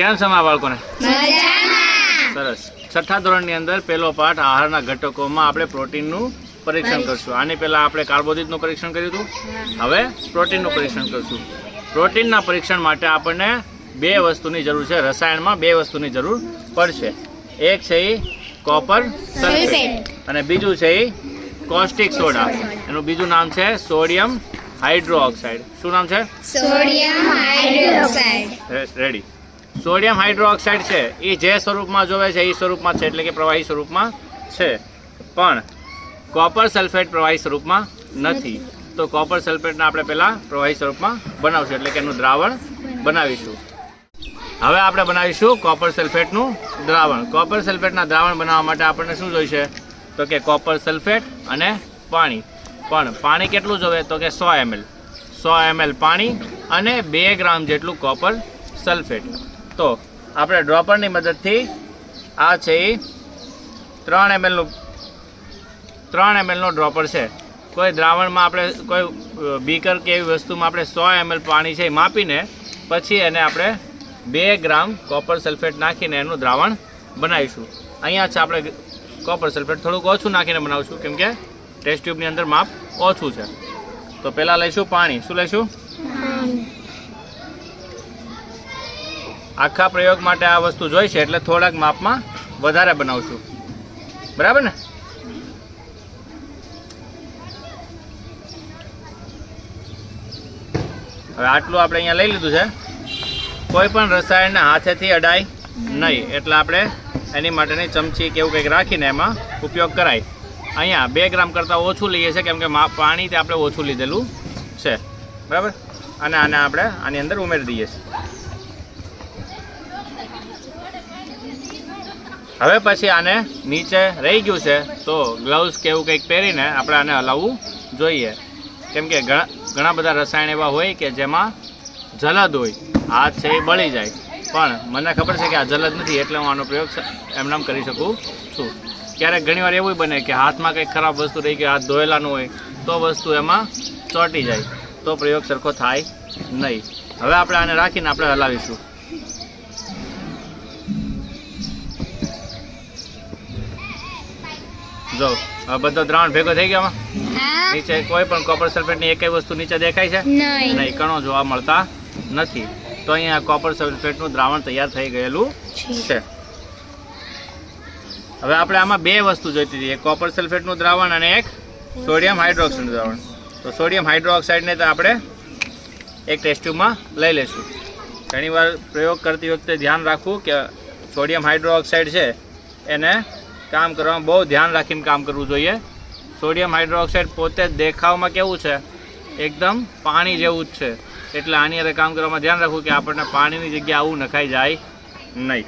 કેમ છે મારા બાળકોને? સરસ. છઠ્ઠા ધોરણની અંદર પહેલો પાઠ આહારના ઘટકોમાં આપણે પ્રોટીનનું પરીક્ષણ કરશું. આની પહેલાં આપણે કાર્બોદિતનું પરીક્ષણ કર્યું હતું. હવે પ્રોટીનનું પરીક્ષણ કરશું. પ્રોટીનના પરીક્ષણ માટે આપણને બે વસ્તુની જરૂર છે. રસાયણમાં બે વસ્તુની જરૂર પડશે. એક છે એ કોપર સલ્ફેટ અને બીજું છે એ કોસ્ટિક સોડા. એનું બીજું નામ છે સોડિયમ હાઇડ્રોક્સાઇડ. શું નામ છે? Sodium hydroxide. Ready. Sodium hydroxide છે, એ જે સ્વરૂપમાં જોવે છે, એ સ્વરૂપમાં છે, એટલે કે પ્રવાહી સ્વરૂપમાં છે. પણ કોપર સલ્ફેટ પ્રવાહી સ્વરૂપમાં નથી. તો કોપર સલ્ફેટને આપણે પહેલાં પ્રવાહી સ્વરૂપમાં બનાવશું, એટલે કે એનું દ્રાવણ બનાવીશું. હવે આપણે બનાવીશું કોપર સલ્ફેટનું દ્રાવણ. કોપર સલ્ફેટના દ્રાવણ બનાવવા માટે આપણને શું જોઈશે? તો કે કોપર સલ્ફેટ અને પાણી. પણ પાણી કેટલું જોવે? તો કે સો એમએલ. સો એમએલ પાણી અને બે ગ્રામ જેટલું કોપર સલ્ફેટ. તો આપણે ડ્રોપરની મદદથી આ છે એ ત્રણ એમએલનું ત્રણ એમએલનો ડ્રોપર છે. કોઈ દ્રાવણમાં આપણે, કોઈ બીકર કે એવી વસ્તુમાં આપણે સો એમએલ પાણી છે એ માપીને પછી એને આપણે બે ગ્રામ કોપર સલ્ફેટ નાખીને એનું દ્રાવણ બનાવીશું. અહીંયા છે આપણે કોપર સલ્ફેટ થોડુંક ઓછું નાખીને બનાવશું, કેમ કે ટેસ્ટ ટ્યુબની અંદર માપ ઓછું છે. તો પહેલાં લઈશું પાણી. શું લઈશું? આખા પ્રયોગ માટે આ વસ્તુ જોઈશે એટલે થોડાક માપમાં વધારે બનાવશું. બરાબર ને? હવે આટલું આપણે અહીંયા લઈ લીધું છે. કોઈ પણ રસાયણને હાથેથી અડાય નહીં. એટલે આપણે એની માટેની ચમચી કે એવું કંઈક રાખીને એમાં ઉપયોગ કરાય. અહીંયા બે ગ્રામ કરતાં ઓછું લઈએ છીએ, કેમ કે પાણી તે આપણે ઓછું લીધેલું છે. બરાબર? અને આને આપણે આની અંદર ઉમેરી દઈએ છીએ. હવે પછી આને નીચે રહી ગયું છે, તો ગ્લવ્સ કે એવું કંઈક પહેરીને આપણે આને હલાવવું જોઈએ. કેમ કે ઘણા ઘણા બધા રસાયણ એવા હોય કે જેમાં જલદ હોય, હાથ છે એ બળી જાય. પણ મને ખબર છે કે આ જલદ નથી, એટલે હું આનો પ્રયોગ એમનામ કરી શકું છું. ક્યારેક ઘણીવાર એવું બને કે હાથમાં કંઈક ખરાબ વસ્તુ રહી ગઈ, હાથ ધોયેલાનું હોય, તો વસ્તુ એમાં ચોંટી જાય. તો પ્રયોગ સરખો થાય નહીં. હવે આપણે આને રાખીને આપણે હલાવીશું. જો બધો દ્રાવણ ભેગો થઈ ગયો નીચે કોઈ પણ કોપર સલ્ફેટની એકેય વસ્તુ નીચે દેખાય છે? નહીં. નહીં કણો જોવા મળતા નથી. તો અહીંયા કોપર સલ્ફેટનું દ્રાવણ તૈયાર થઈ ગયેલું છે. હવે આપણે આમાં બે વસ્તુ જોઈતી હતી. એક કોપર સલ્ફેટનું દ્રાવણ અને એક સોડિયમ હાઇડ્રોક્સાઇડનું દ્રાવણ. તો સોડિયમ હાઇડ્રોક્સાઇડને તો આપણે એક ટેસ્ટ્યુબમાં લઈ લઈશું. ઘણીવાર પ્રયોગ કરતી વખતે ધ્યાન રાખવું કે સોડિયમ હાઇડ્રોક્સાઇડ છે એને કામ કરવામાં બહુ ધ્યાન રાખીને કામ કરવું જોઈએ. સોડિયમ હાઇડ્રોક્સાઇડ પોતે દેખાવમાં કેવું છે? એકદમ પાણી જેવું જ છે. એટલે આની અંદર કામ કરવામાં ધ્યાન રાખવું કે આપણને પાણીની જગ્યાએ આવું નખાઈ જાય નહીં.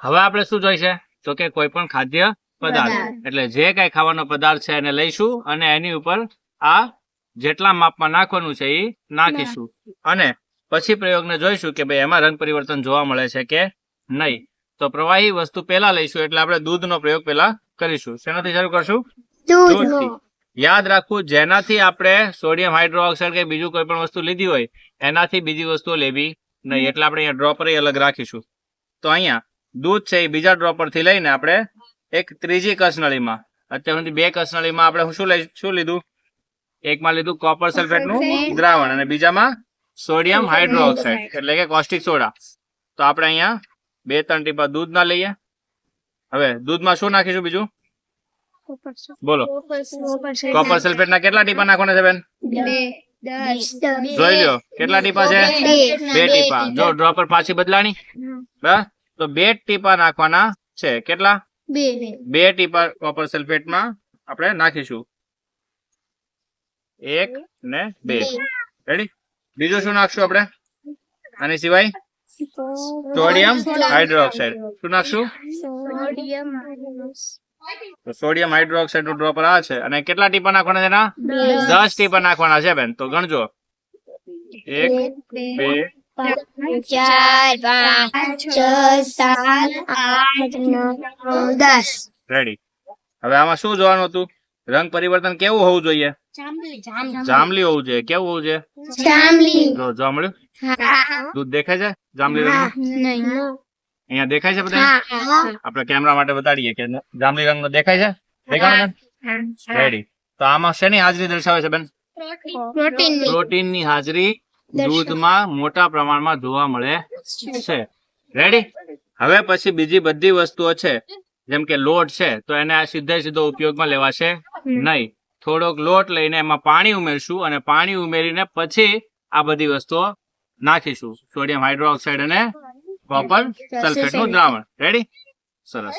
હવે આપણે શું જોઈશે? તો કે કોઈ પણ ખાદ્ય પદાર્થ. પદાર્થ. એટલે જે કાંઈ ખાવાનો પદાર્થ છે એને લઈશું અને એની ઉપર આ જેટલા માપમાં નાખવાનું છે એ નાખીશું. અને પછી પ્રયોગને જોઈશું કે ભાઈ એમાં રંગ પરિવર્તન જોવા મળે છે કે નહીં. તો પ્રવાહી વસ્તુ પહેલા લઈશું એટલે આપણે દૂધનો પ્રયોગ પહેલા કરીશું. શેનાથી શરૂ કરશું? દૂધથી. યાદ રાખવું જેનાથી આપણે સોડિયમ હાઇડ્રોક્સાઇડ કે બીજું કોઈ પણ વસ્તુ લીધી હોય એનાથી બીજી વસ્તુઓ લેવી નહીં. એટલે આપણે અહીંયા ડ્રોપર અલગ રાખીશું. તો અહીંયા દૂધ છે એ બીજા ડ્રોપરથી લઈને આપણે એક ત્રીજી કસનળીમાં અત્યાર સુધી બે કસનળીમાં આપણે શું લઈ શું લીધું? એકમાં લીધું કોપર સલ્ફેટનું નું દ્રાવણ અને બીજામાં સોડિયમ હાઇડ્રોક્સાઇડ એટલે કે કોસ્ટિક સોડા તો આપણે અહીંયા બે ત્રણ ટીપા દૂધ ના લઈએ. હવે દૂધમાં શું નાખીશું બીજું? બોલો. કોપર સલ્ફેટ ના કેટલા ટીપા નાખવાના છે બેન? જોઈ લ્યો કેટલા ટીપા છે? બે. ટીપા. જો ડ્રોપર પાછી બદલાણી. તો બે ટીપા નાખવાના છે. કેટલા? બે બે. ટીપા કોપર સલ્ફેટમાં આપણે નાખીશું. એક ને બે. રેડી બીજું શું નાખશું આપણે? આની સિવાય? Sodium hydroxide. શું નાખશું સોડિયમ તો સોડિયમ હાઇડ્રોક્સાઇડનું ડ્રોપર આ છે. અને કેટલા ટીપા નાખવાના છે એના? દસ. ટીપા નાખવાના છે બેન. તો ગણજો. એક બે ચાર પાંચ છ સાત આઠ નવ દસ. રેડી. હવે આમાં શું જોવાનું હતું? રંગ પરિવર્તન કેવું હોવું જોઈએ? જાંબલી હોવું જોઈએ. કેવું હોવું જોઈએ? જાંબલી. જો દૂધ દેખાય છે? જાંબલી રંગ નહીં. અહીંયા દેખાય છે બધા? આપણે કેમેરા માટે બતાડીએ કે જાંબલી રંગનો દેખાય છે? દેખાય રેડી તો આમાં શેની હાજરી દર્શાવે છે બેન? પ્રોટીન. પ્રોટીનની. હાજરી દૂધમાં મોટા પ્રમાણમાં જોવા મળે છે. રેડી હવે પછી બીજી બધી વસ્તુઓ છે. જેમ કે લોટ છે તો એને આ સીધે સીધો ઉપયોગમાં લેવાશે નહીં. થોડોક લોટ લઈને એમાં પાણી ઉમેરશું અને પાણી ઉમેરીને પછી આ બધી વસ્તુઓ નાખીશું. સોડિયમ હાઇડ્રોક્સાઇડ અને કોપર સલ્ફેટનું દ્રાવણ. રેડી સરસ.